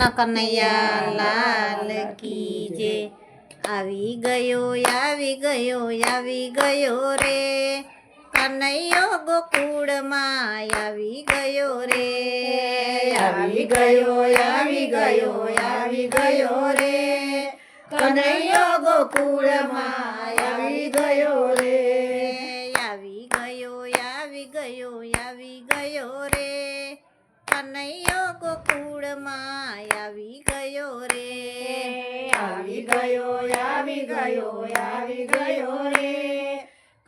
કનૈયા લાલ કી જે આવી ગયો આવી ગયો આવી ગયો રે. કનૈયો ગોકુળમાં આવી ગયો રે. આવી ગયો આવી ગયો આવી ગયો રે. કનૈયો ગોકુળમાં આવી ગયો રે. આવી ગયો રે. આવી ગયો આવી ગયો આવી ગયો રે.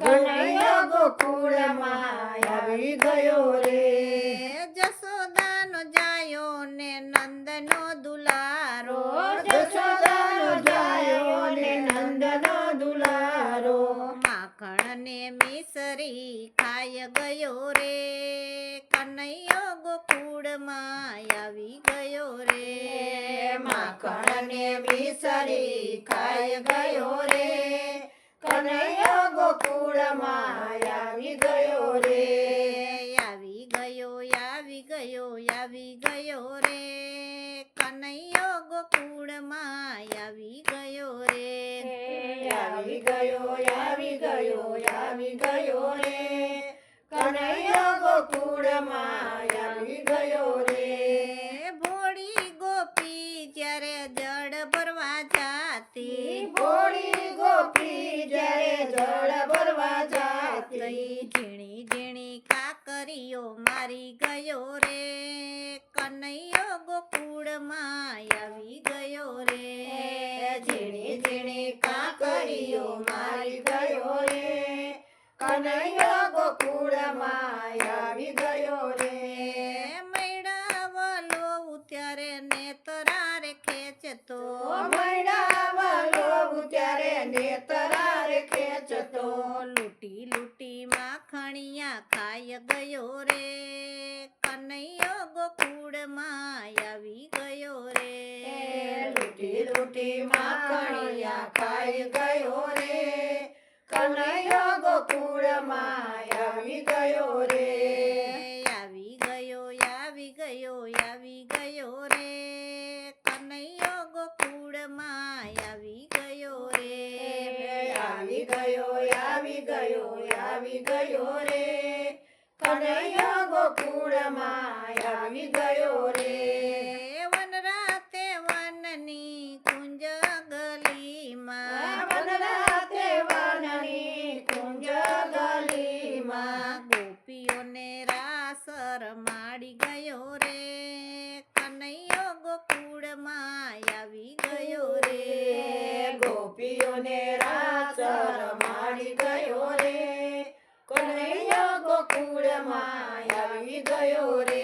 કનૈયા ગોકુળમાં આવી ગયો રે જસોદાનો જાયો ને નંદનો દુલારો જશોદાનો જાયો ને નંદનો દુલારો માખણ ને મિસરી ખાય ગયો રે કનૈયો ગોકુળમાં આવી ગયો રે માખણ કણને વિસરી ખાઈ ગયો રે. કનૈયો ગોકુળમાં આવી ગયો રે. આવી ગયો આવી ગયો આવી ગયો રે. કનૈયો ગોકુળમાં આવી ગયો રે. આવી ગયો આવી ગયો આવી ગયો રે. કનૈયો ગોકુળમાં આવી ગયો રે ભોળી ગોપી જ્યારે જળ ભરવા જાતી. ભોળી ગોપી જ્યારે જળ ભરવા જાતી. ઝીણી ઝીણી કાકરીઓ મારી ગયો રે. કનૈયો ગોકુળમાં આવી ગયો રે. ઝીણી ઝીણી કાકરીઓ મારી ગયો રે. કનૈયો ગોકુળમાં આવી ગયો રે મેળાવલો ત્યારે નેતરારે ખેંચતો મૈડાવાલો ત્યારે નેતરાર ખેંચતો. લૂટી લૂટી માખણિયા ખાય ગયો રે. કનૈયો ગોકુળમાં આવી ગયો રે. લૂટી લૂટી માખણિયા ખાઈ ગયો રે. કનૈયો ગોકુળમાં આવી ગયો રે આવી ગયો આવી ગયો આવી ગયો રે કનૈયો ગોકુળમાં આવી ગયો રે આવી ગયો આવી ગયો આવી ગયો રે. કનૈયા ગોકુળમાં આવી ગયો રે. વનરાતે વનની કુંજ ગલીમાં વનરાતે વનની કુંજ ગલીમાં ગોપીઓને રાસ રમાડી ગયો રે. કનૈયો ગોકુળમાં આવી ગયો રે. ગોપીઓને રમાડી ગયો રે. કનૈયો ગોકુળમાં આવી ગયો રે.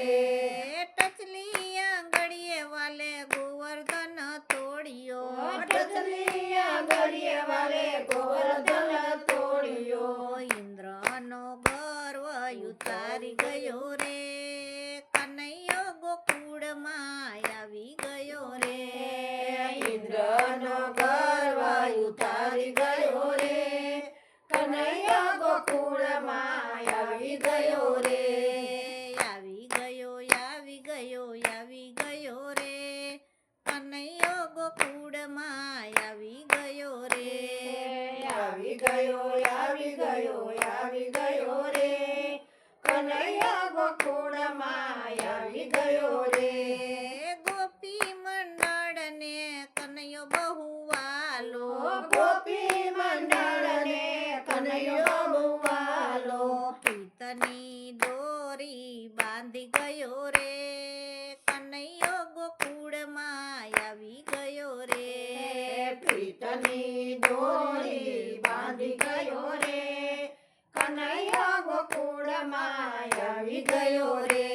ટચલી આંગળીએ વાલે ગોવર્ધન તોડ્યો. ટચલી આંગળીએ વાલે ગોવર્ધન તોડ્યો. ઇન્દ્રનો ગર્વ ઉતારી ગયો રે. કનૈયો ગોકુળમાં આવી ગયો રે. ઇન્દ્રનો ગયો રે. આવી ગયો આવી ગયો આવી ગયો રે. કનૈયો ગોકુળમાં આવી ગયો રે. આવી ગયો આવી ગયો આવી ગયો રે. કનૈયો ગોકુળમાં આવી ગયો રે. દોરી બાંધી ગયો રે. કનૈયો ગોકુળમાં આવી ગયો રે. પ્રીતની દોરી બાંધી ગયો રે કનૈયો ગોકુળમાં આવી ગયો રે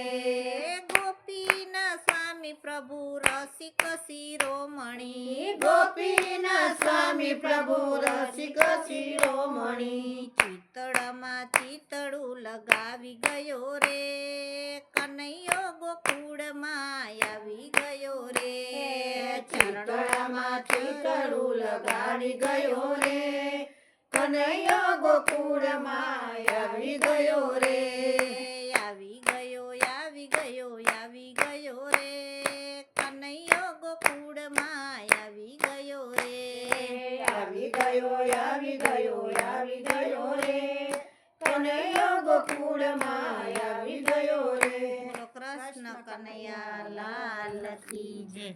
ગોપીના સ્વામી પ્રભુ રસિક શિરોમણી. ગોપીના સ્વામી પ્રભુ રસિક શિરોમણી. ચિતળમાં ચિતળું લગાવી ગયો રે. કનૈયો ગોકુળમાં આવી ગયો રે. ચિતળમાં ચિતળું લગાડી ગયો રે. કનૈયો ગોકુળમાં આવી ગયો રે આવી ગયો આવી ગયો આવી ગયો રે કનૈયો આવી ગયો આવી ગયો આવી ગયો રે કનૈયો ગોકુળમાં આવી ગયો રે બોલો કૃષ્ણ કનૈયા લાલ કી